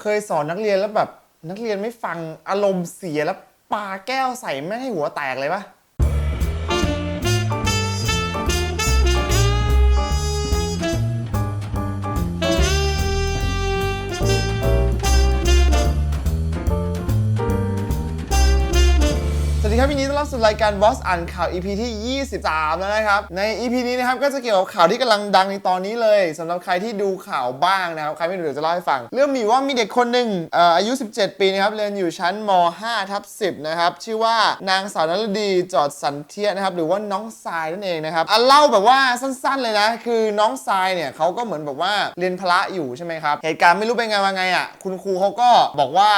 เคยสอนนักเรียนแล้วแบบนักเรียนไม่ฟังอารมณ์เสียแล้วปาแก้วใส่แม่งให้หัวแตกเลยปะ ดีครับวันนี้ต้อนรับสู่รายการ Boss อ่านข่าว EP ที่ 23 แล้วนะครับ ใน EP นี้นะครับก็จะเกี่ยวกับข่าวที่กำลังดังในตอนนี้เลยสำหรับใครที่ดูข่าวบ้างนะครับ ใครไม่ดูเดี๋ยวจะเล่าให้ฟัง เรื่องมีว่ามีเด็กคนหนึ่งออายุ 17 ปีนะครับ เรียนอยู่ชั้นม 5 ทับ 10 นะครับ ชื่อว่านางสาวนรดีจอดสันเทียนะครับ หรือว่าน้องทรายนั่นเองนะครับอะเล่าแบบว่าสั้นๆเลยนะ คือน้องทรายเนี่ยเขาก็เหมือนแบบว่าเรียนพละอยู่ใช่ไหมครับเหตุการณ์ไม่รู้เป็นไงมาไงอะคุณครูเขาก็บอกว่า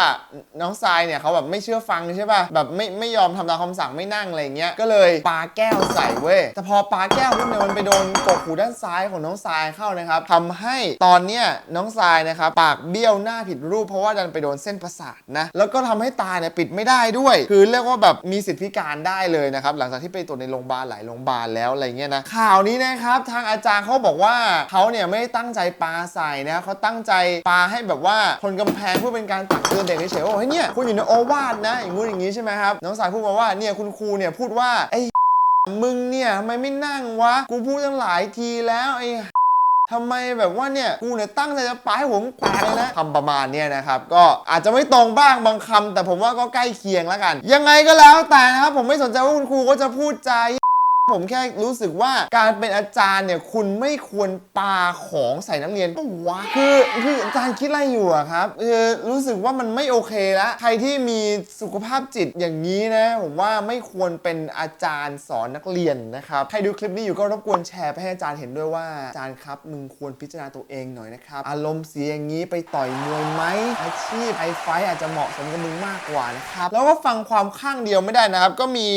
น้องทรายเนี่ยเขาแบบไม่เชื่อฟังใช่ป่ะแบบไม่ไม่ยอมทำตามคำสั่งไม่นั่งอะไรเงี้ยก็เลยปาแก้วใส่เว้ยแต่พอปาแก้วปุ๊บเนี่ยมันไปโดนกกหูด้านซ้ายของน้องทรายเข้านะครับทำให้ตอนเนี้ยน้องทรายนะครับปากเบี้ยวหน้าผิดรูป เพราะว่าดันไปโดนเส้นประสาทนะแล้วก็ทำให้ตาเนี่ยปิดไม่ได้ด้วย คือเรียกว่าแบบมีสิทธิพิการได้เลยนะครับหลังจากที่ไปตรวจในโรงพยาบาลหลายโรงพยาบาลแล้วอะไรเงี้ยนะข่าวนี้นะครับทางอาจารย์เขาบอกว่าเขาเนี่ยไม่ได้ตั้งใจปาใส่นะเขาตั้งใจปาให้แบบว่าคนกำแพงเพื่อเป็นการตักเตือนเด็กเฉยๆว่าเฮ้ยเนี่ยคุณอยู่ในโอวาทนะอย่างงู้นอย่างงี้ใช่ไหมครับน้องสายพูดมาว่าเนี่ยคุณครูเนี่ยพูดว่าไอ้มึงเนี่ยทำไมไม่นั่งวะ กูพูดตั้งหลายทีแล้วไอ้ทำไมแบบว่าเนี่ยกูเนี่ยตั้งใจจะปาให้หัวมึงแตกเลยนะคำประมาณเนี่ยนะครับ ก็อาจจะไม่ตรงบ้างบางคำแต่ผมว่าก็ใกล้เคียงแล้วกัน ยังไงก็แล้วแต่นะครับผมไม่สนใจว่าคุณครูก็จะพูดใจ ผมแค่รู้สึกว่าการเป็นอาจารย์เนี่ยคุณไม่ควรปาของใส่นักเรียนปะวะคือคืออาจารย์คิดอะไรอยู่อะครับคือรู้สึกว่ามันไม่โอเคแล้วใครที่มีสุขภาพจิตอย่างนี้นะ ผมว่าไม่ควรเป็นอาจารย์สอนนักเรียนนะครับใครดูคลิปนี้อยู่ก็รบกวนแชร์ไปให้อาจารย์เห็นด้วยว่าอาจารย์ครับมึงควรพิจารณาตัวเองหน่อยนะครับอารมณ์เสียอย่างนี้ไปต่อยมวยไหมอาชีพไอไฟอาจจะเหมาะสมกับมึงมากกว่านะครับแล้วก็ฟังความข้างเดียวไม่ได้นะครับก็มี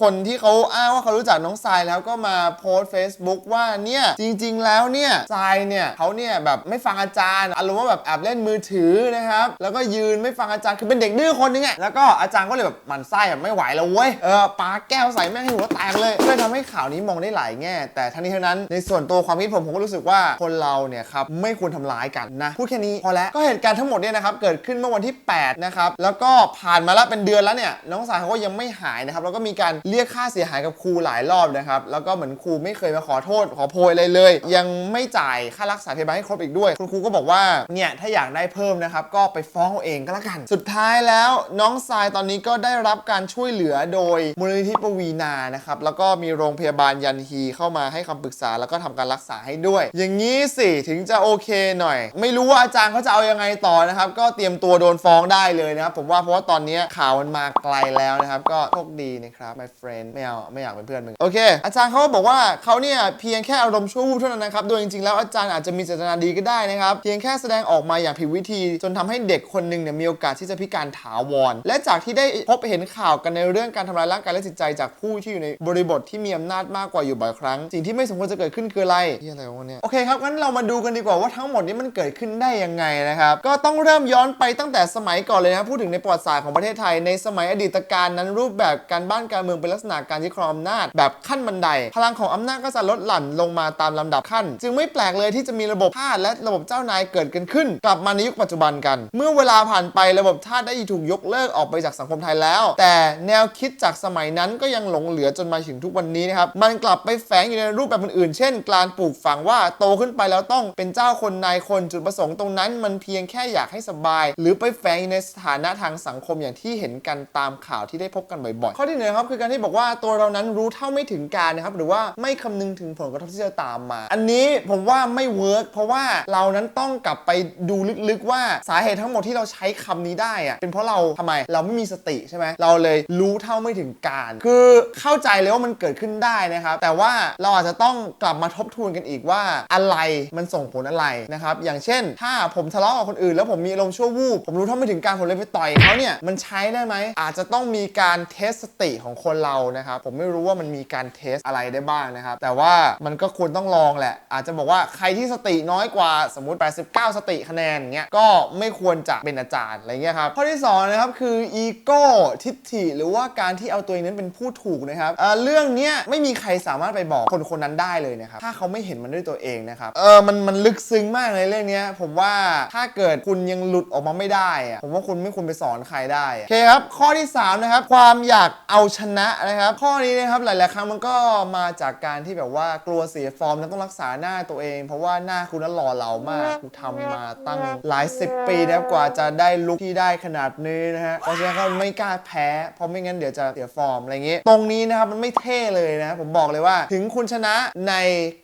คนที่เขาอ้างว่าเขารู้จักน้องทรายแล้วก็มาโพสต์ Facebook ว่าเนี่ย จริง ๆ แล้วเนี่ยทรายเนี่ยเขาเนี่ยแบบไม่ฟังอาจารย์อารมณ์ว่าแบบแอบเล่นมือถือนะครับแล้วก็ยืนไม่ฟังอาจารย์คือเป็นเด็กดื้อคนนึงอะแล้วก็อาจารย์ก็เลยแบบหมันไส้แบบไม่ไหวแล้วเว้ยเออปาแก้วใส่แม่งให้หัวแตกเลยก็เลยทำให้ข่าวนี้มองได้หลายแง่ แต่ทั้งนี้ทั้งนั้นในส่วนตัวความคิดผมผมก็รู้สึกว่าคนเราเนี่ยครับไม่ควรทำร้ายกันนะพูดแค่นี้พอแล้วก็เหตุการณ์ทั้งหมดเนี่ยนะครับเกิดขึ้นเมื่อวันที่ 8 นะครับแล้วก็ผ่านมาแล้วเป็นเดือนแล้วเนี่ยน้องสายเขาก็ยังไม่หายนะครับแล้วก็มีการเรียกค่าเสียหายกับครูหลายรอบนะครับ แล้วก็เหมือนครูไม่เคยมาขอโทษ ขอโพยอะไรเลย ยังไม่จ่ายค่ารักษาพยาบาลให้ครบอีกด้วย คุณครูก็บอกว่า เนี่ยถ้าอยากได้เพิ่มนะครับ ก็ไปฟ้องเอาเองก็แล้วกัน สุดท้ายแล้วน้องทรายตอนนี้ก็ได้รับการช่วยเหลือโดยมูลนิธิปวีนานะครับ แล้วก็มีโรงพยาบาลยันฮีเข้ามาให้คำปรึกษาแล้วก็ทำการรักษาให้ด้วย อย่างนี้สิถึงจะโอเคหน่อย ไม่รู้ว่าอาจารย์เขาจะเอายังไงต่อนะครับ ก็เตรียมตัวโดนฟ้องได้เลยนะครับผมว่าเพราะว่าตอนนี้ข่าวมันมาไกลแล้วนะครับ ก็โชคดีนะครับ my friend ไม่เอาไม่อยากเป็นเพื่อนมึงโอเคอาจารย์เขาก็บอกว่าเขาเนี่ยเพียงแค่อารมณ์ชั่ววูบเท่านั้นนะครับโดยจริงๆแล้วอาจารย์อาจจะมีเจตนาดีก็ได้นะครับเพียงแค่แสดงออกมาอย่างผิดวิธี จนทำให้เด็กคนหนึ่งเนี่ยมีโอกาสที่จะพิการถาวร และจากที่ได้พบเห็นข่าวกันในเรื่องการทำลายร่างกายและจิตใจจากผู้ที่อยู่ในบริบทที่มีอำนาจมากกว่าอยู่บ่อยครั้ง สิ่งที่ไม่สมควรจะเกิดขึ้นคืออะไรเหียอะไรวะเนี่ยโอเคครับงั้นเรามาดูกันดีกว่าว่าทั้งหมดนี้มันเกิดขึ้นได้ยังไงนะครับก็ต้องเริ่มย้อนไปตั้งแต่สมัยก่อนเลยนะพูดถึงในประวัติศาสตร์ของประเทศไทยในสมัยอดีตการนั้นรูปแบบการบ้านการเมืองเป็นลักษณะการยึดครองอำนาจแบบขั้นบันได พลังของอำนาจก็จะลดหลั่นลงมาตามลำดับขั้น จึงไม่แปลกเลยที่จะมีระบบทาสและระบบเจ้านายเกิดกันขึ้น กลับมาในยุคปัจจุบันกัน เมื่อเวลาผ่านไประบบทาสได้ถูกยกเลิกออกไปจากสังคมไทยแล้ว แต่แนวคิดจากสมัยนั้นก็ยังหลงเหลือจนมาถึงทุกวันนี้นะครับมันกลับไปแฝงอยู่ในรูปแบบอื่นๆเช่น การปลูกฝังว่าโตขึ้นไปแล้วต้องเป็นเจ้าคนนายคนจุดประสงค์ตรงนั้น มันเพียงแค่อยากให้สบาย หรือไปแฝงอยู่ในสถานะทางสังคมอย่างที่เห็นกันตามข่าวที่ได้พบกันบ่อยๆข้อที่หนึ่งครับคือการที่บอกว่าตัวเรานั้นรู้เท่าไม่ถึงการนะครับหรือว่าไม่คำนึงถึงผลกระทบที่จะตามมา อันนี้ผมว่าไม่เวิร์กเพราะว่าเรานั้นต้องกลับไปดูลึกๆว่าสาเหตุทั้งหมดที่เราใช้คำนี้ได้อะเป็นเพราะเราทำไมเราไม่มีสติใช่ไหมเราเลยรู้เท่าไม่ถึงการ คือเข้าใจเลยว่ามันเกิดขึ้นได้นะครับ แต่ว่าเราอาจจะต้องกลับมาทบทวนกันอีกว่าอะไรมันส่งผลอะไรนะครับ อย่างเช่น ถ้าผมทะเลาะกับคนอื่น แล้วผมมีอารมณ์ชั่ววูบผมรู้เท่าไม่ถึงการผมเลยไปต่อยเขาเนี่ยมันใช้ได้ไหมอาจจะต้องมีการเทสสติของคนเรานะครับผมไม่รู้ว่ามันมีการการเทสอะไรได้บ้างนะครับ แต่ว่ามันก็ควรต้องลองแหละ อาจจะบอกว่าใครที่สติน้อยกว่าสมมติ 89 สติคะแนนอย่างเงี้ยก็ไม่ควรจะเป็นอาจารย์อะไรเงี้ยครับข้อที่สองนะครับคืออีโก้ทิฏฐิหรือว่าการที่เอาตัวเองนั้นเป็นผู้ถูกนะครับเออเรื่องเนี้ยไม่มีใครสามารถไปบอกคนคนนั้นได้เลยนะครับถ้าเขาไม่เห็นมันด้วยตัวเองนะครับเออมันมันลึกซึ้งมากเลยเรื่องเนี้ยผมว่าถ้าเกิดคุณยังหลุดออกมาไม่ได้อะผมว่าคุณไม่ควรไปสอนใครได้โอเคครับข้อที่สามนะครับความอยากเอาชนะนะครับข้อนี้นะครับหลายๆครั้งมันก็มาจากการที่แบบว่ากลัวเสียฟอร์มแล้วต้องรักษาหน้าตัวเอง เพราะว่าหน้าคุณนั้นหล่อเหลามากคุณทำมาตั้งหลายสิบปีนะครับกว่าจะได้ลุคที่ได้ขนาดนี้นะฮะเพราะฉะนั้นก็ไม่กล้าแพ้เพราะไม่งั้นเดี๋ยวจะเสียฟอร์มอะไรเงี้ยตรงนี้นะครับมันไม่เท่เลยนะ ผมบอกเลยว่า ถึงคุณชนะใน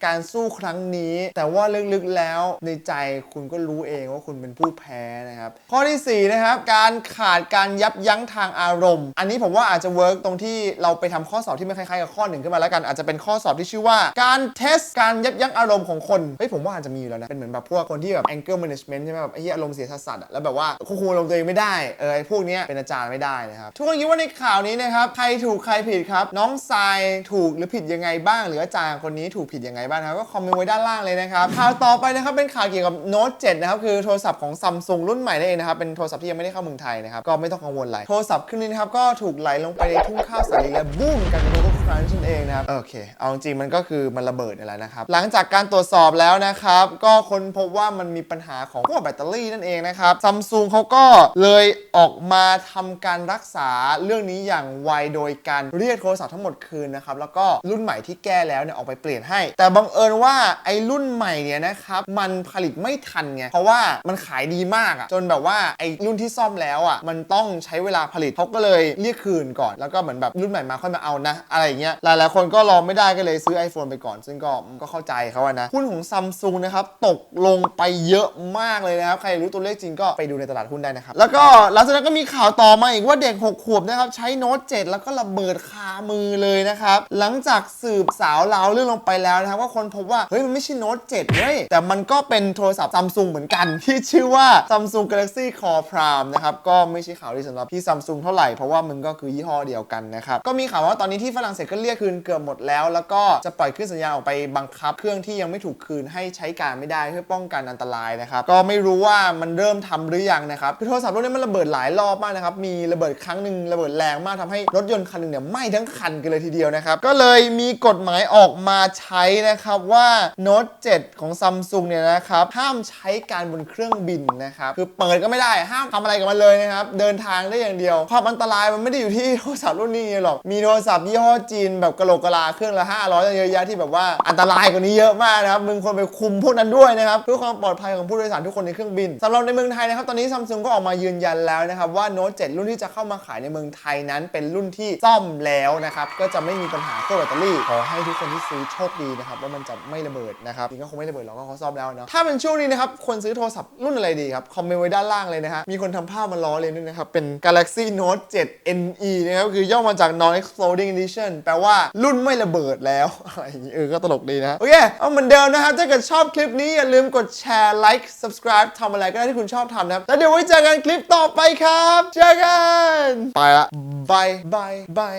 การสู้ครั้งนี้ แต่ว่าลึกๆแล้วในใจคุณก็รู้เองว่าคุณเป็นผู้แพ้นะครับข้อที่สี่นะครับการขาดการยับยั้งทางอารมณ์ อันนี้ผมว่าอาจจะเวิร์กตรงที่เราไปทำข้อสอบที่มันคล้ายๆกับข้อหนึ่งขึ้นมาแล้วกันอาจจะเป็นข้อสอบที่ชื่อว่า การเทสการยับยั้งอารมณ์ของคนเฮ้ยผมว่าอาจจะมีอยู่แล้วนะเป็นเหมือนแบบพวกคนที่แบบ anger management ใช่ไหมแบบไอ้อารมณ์เสียสัสๆอะแล้วแบบว่าควบคุมอารมณ์ตัวเองไม่ได้เออไอ้พวกนี้เป็นอาจารย์ไม่ได้นะครับทุกคนคิดว่าในข่าวนี้นะครับใครถูกใครผิดครับ น้องทรายถูกหรือผิดยังไงบ้าง หรืออาจารย์คนนี้ถูกผิดยังไงบ้างนะครับก็คอมเมนต์ไว้ด้านล่างเลยนะครับข่าวต่อไปนะครับเป็นข่าวเกี่ยวกับ Note 7นะครับคือโทรศัพท์ของซัมซุงรุ่นใหม่นั่นเองนะครับเป็นโทรศัพท์ที่ยังไม่ได้เข้าเมืองไทยนะครับก็ไม่ต้องกังวลอะไรโทรศัพท์เครื่องนี้นะครับก็ถูกไหลลงไปในทุ่งข้าวสาลีและบูมกันโลก ครั้งนั่นเองนะครับ โอเค เอาจริงมันก็คือมันระเบิดนี่แหละนะครับ หลังจากการตรวจสอบแล้วนะครับ ก็ค้นพบว่ามันมีปัญหาของพวกแบตเตอรี่นั่นเองนะครับซัมซุงเขาก็เลยออกมาทำการรักษาเรื่องนี้อย่างไวโดยการเรียกโทรศัพท์ทั้งหมดคืนนะครับ แล้วก็รุ่นใหม่ที่แก้แล้วเนี่ยออกไปเปลี่ยนให้ แต่บังเอิญว่าไอ้รุ่นใหม่เนี่ยนะครับมันผลิตไม่ทันไงเพราะว่ามันขายดีมากอะจนแบบว่าไอ้รุ่นที่ซ่อมแล้วอะมันต้องใช้เวลาผลิตเขาก็เลยเรียกคืนก่อน แล้วก็เหมือนแบบรุ่นใหม่มาค่อยมาเอานะอะไรเงี้ยหลายๆคนก็รอไม่ได้ก็เลยซื้อ iPhone ไปก่อน ซึ่งก็ก็เข้าใจเขาอะนะหุ้นของซัมซุงนะครับตกลงไปเยอะมากเลยนะครับ ใครรู้ตัวเลขจริงก็ไปดูในตลาดหุ้นได้นะครับ แล้วก็หลังจากนั้นก็มีข่าวต่อมาอีกว่าเด็ก 6 ขวบนะครับ ใช้โน้ต 7 แล้วก็ระเบิดคามือเลยนะครับ หลังจากสืบสาวราวเรื่องลงไปแล้วนะครับว่าคนพบว่า เฮ้ย มันไม่ใช่โน้ต 7เว้ยแต่มันก็เป็นโทรศัพท์ซัมซุงเหมือนกัน ที่ชื่อว่า Samsung Galaxy Core Prime นะครับก็ไม่ใช่ข่าวดีสำหรับพี่ซัมซุงเท่าไหร่เพราะว่ามันก็คือยี่ห้อเดียวกันนะครับก็มีข่าวว่าตอนนี้ที่ฝรั่งเศสก็เรียกคืนเกือบหมดแล้ว แล้วก็จะปล่อยขึ้นสัญญาณออกไปบังคับ เครื่องที่ยังไม่ถูกคืนให้ใช้การไม่ได้เพื่อป้องกันอันตรายนะครับก็ไม่รู้ว่ามันเริ่มทำหรือยังนะครับคือโทรศัพท์รุ่นนี้มันระเบิดหลายรอบมากนะครับมีระเบิดครั้งหนึ่งระเบิดแรงมากทำให้รถยนต์คันหนึ่งเนี่ยไหม้ทั้งคันกันเลยทีเดียวนะครับก็เลยมีกฎหมายออกมาใช้นะครับว่า Note 7ของซัมซุงเนี่ยนะครับห้ามใช้การบนเครื่องบินนะครับคือเปิดก็ไม่ได้ห้ามทำอะไรกับมันเลยนะครับเดินทางได้อย่างเดียวความอันตรายมันไม่ได้อยู่ที่โทรศัพท์รุ่นนี้หรอกมีโทรศัพท์ยี่ห้อจีนแบบกะโหลกกะลาเครื่องละ500เยอะแยะที่แบบว่าอันตรายกว่านี้เยอะมากนะครับมึงควรไปคุมพวกนั้นด้วยนะครับเพื่อความปลอดภัยของผู้โดยสารทุกคนในเครื่องบินสำหรับในเมืองไทยนะครับตอนนี้ซัมซุงก็ออกมายืนยันแล้วนะครับว่า Note 7รุ่นที่จะเข้ามาขายในเมืองไทยนั้น เป็นรุ่นที่ซ่อมแล้วนะครับก็จะไม่มีปัญหาพวกแบตเตอรี่ขอให้ทุกคนที่ซื้อโชคดีนะครับว่ามันจะไม่ระเบิดนะครับจริงก็คงไม่ระเบิดหรอกก็เขาซ่อมแล้วเนาะถ้าเป็นช่วงนี้นะครับควรซื้อโทรศัพท์รุ่นอะไรดีครับคอมเมนต์ไว้ด้านล่างเลยนะฮะมีคนทำภาพมาล้อเลยด้วยนะครับเป็น Galaxy Note 7 NE นะครับคือย่อมาจาก Non Exploding Edition แปลว่ารุ่นไม่ระเบิดแล้วอะไรอย่างนี้เออก็ตลกดีนะโอเคเอาเหมือนเดิมนะครับถ้าเกิดชอบคลิปนี้อย่าลืมกดแชร์ like subscribe ทำอะไรก็ได้ที่คุณชอบทำนะครับแล้วเดี๋ยวไว้เจอกันคลิปต่อไปครับเจอกันไปละบายบายบาย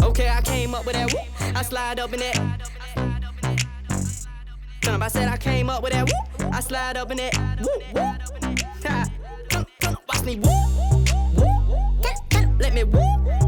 Okay, I came up with that whoop. I slide up in that. Turn up, I said I came up with that whoop. I slide up in that. Whoop, whoop. Ha. Turn, turn, watch me. Whoop. Turn, turn, let me whoop.